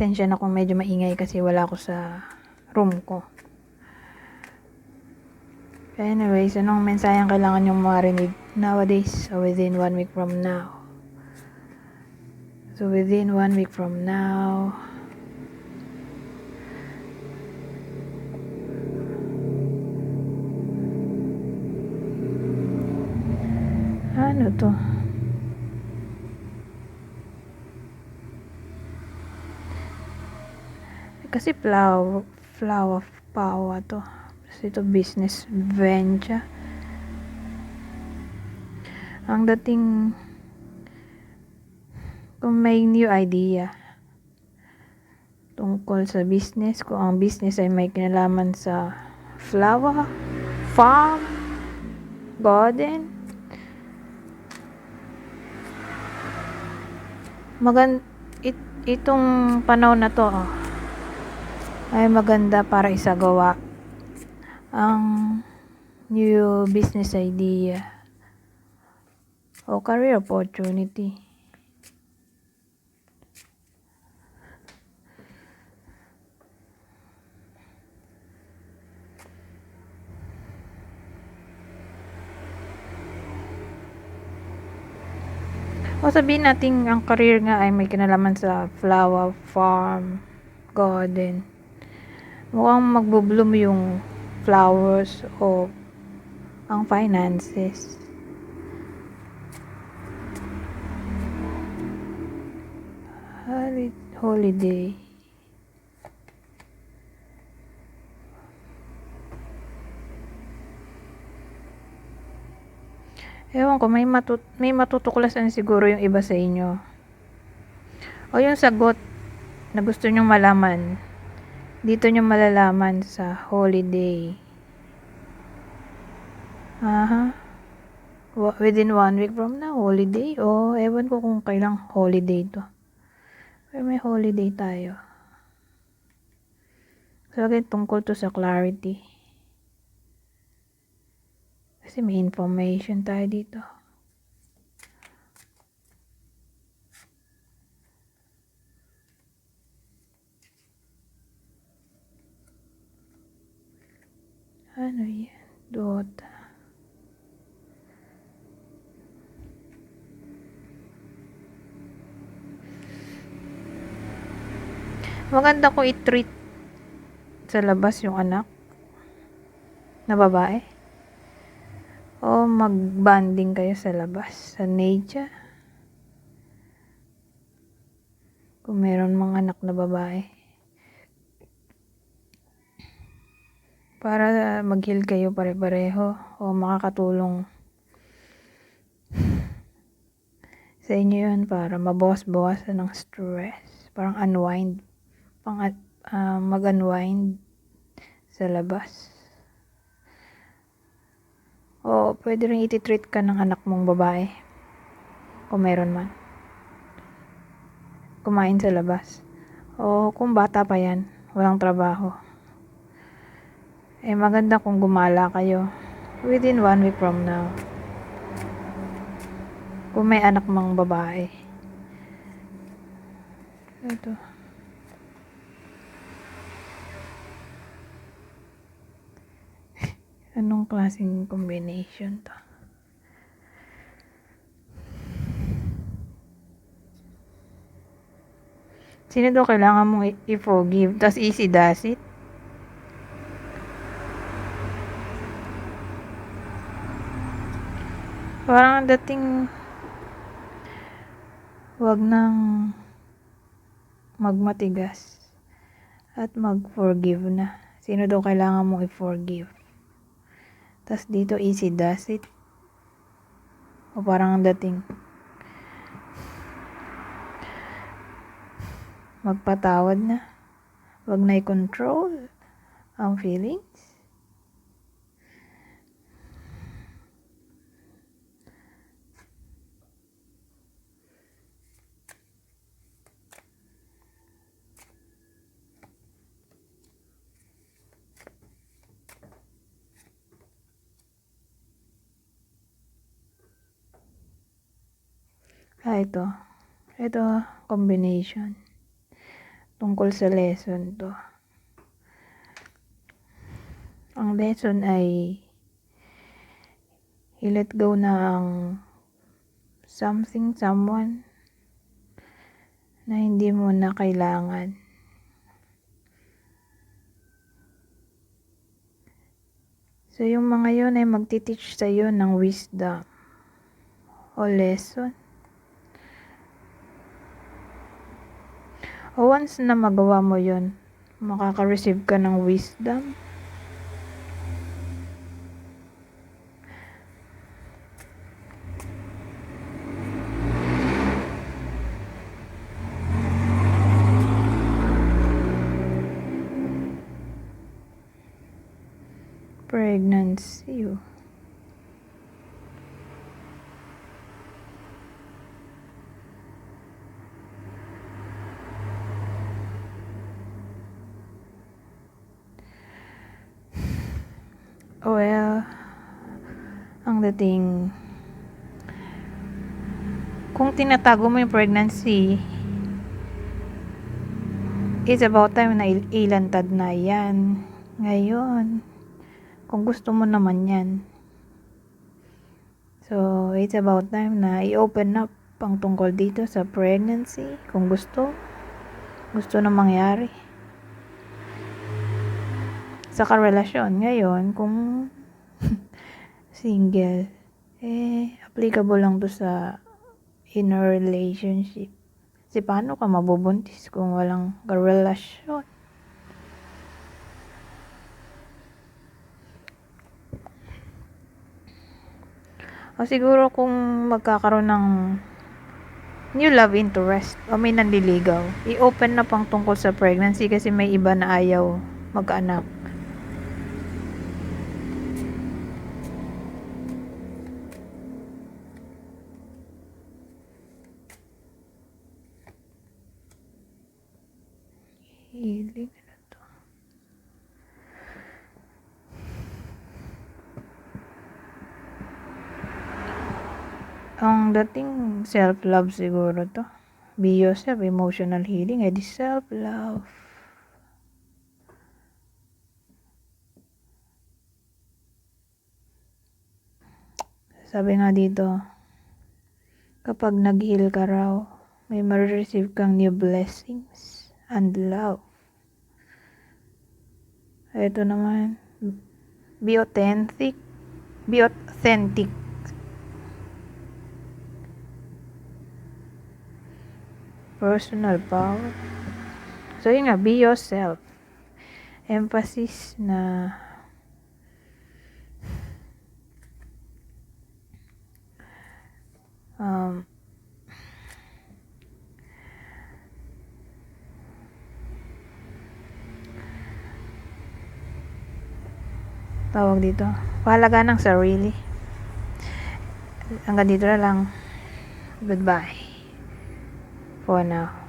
Pasensya na kung medyo maingay kasi wala ako sa room ko. Anyways, anong mensahe ang kailangan yung marinig nowadays? So, within one week from now. So, within one week from now, ano to? Kasi flower, flower power to. Kasi ito business venture. Ang dating kung may new idea tungkol sa business, kung ang business ay may kinalaman sa flower, farm, garden, magan it, itong panahon na to oh, ay maganda para isagawa ang new business idea o career opportunity. O sabihin natin ang career nga ay may kinalaman sa flower farm, garden. Mukhang magbubloom yung flowers o ang finances. Holi- Holiday. Ewan ko, may, matut may matutuklasan siguro yung iba sa inyo. O yung sagot na gusto nyong malaman, dito nyo malalaman sa holiday. Aha. Wa- Within one week from now, holiday. O, ewan ko kung kailang holiday to. Pero may holiday tayo. So, again, tungkol to sa clarity. Kasi may information tayo dito. Ano yan? Dota. Maganda ko i-treat sa labas yung anak na babae. O mag-banding kayo sa labas, sa nature. Kung meron mga anak na babae. Para mag-heal kayo pare-pareho o makakatulong sa inyo yun para mabawas-bawasan ng stress. Parang unwind. Pang, ah, mag-unwind sa labas. O pwede rin iti-treat ka ng anak mong babae. Kung meron man. Kumain sa labas. O kung bata pa yan, walang trabaho. Eh maganda kung gumala kayo within one week from now. Kung may anak mang babae. Ito. Anong klaseng combination to? Sino daw kailangan mong i-forgive? Tapos easy does it? Parang ang dating wag nang magmatigas at mag-forgive na. Sino daw kailangan mong i-forgive? Tapos dito easy does it. O parang ang dating magpatawad na. Wag na i-control ang feelings. Ah, ito. Ito, combination. tungkol sa lesson to. Ang lesson ay i-let go na something, someone na hindi mo na kailangan. So, yung mga yun ay magtiteach sa'yo ng wisdom o lesson. Once na magawa mo yun, makaka-receive ka ng wisdom. Pregnancy. Well, ang dating kung tinatago mo yung pregnancy, it's about time na il- ilantad na yan. Ngayon, kung gusto mo naman yan. So, it's about time na i-open up ang tungkol dito sa pregnancy. Kung gusto, gusto na mangyari. Sa karelasyon, ngayon, kung single, eh, applicable lang to sa inner relationship. Kasi paano ka mabubuntis kung walang karelasyon? O siguro kung magkakaroon ng new love interest o may nanliligaw, i-open na pang tungkol sa pregnancy kasi may iba na ayaw magkaanak. Healing ano to? Ang dating self-love siguro to. Be yourself, emotional healing, edi self-love. Sabi nga dito, kapag nag-heal ka raw, may ma-receive kang new blessings and love. Ito naman, be authentic, be authentic. Personal power. So, yun nga, be yourself. Emphasis na tawag dito, pahalaga ng sarili. Hanggang dito na lang. Goodbye. For now.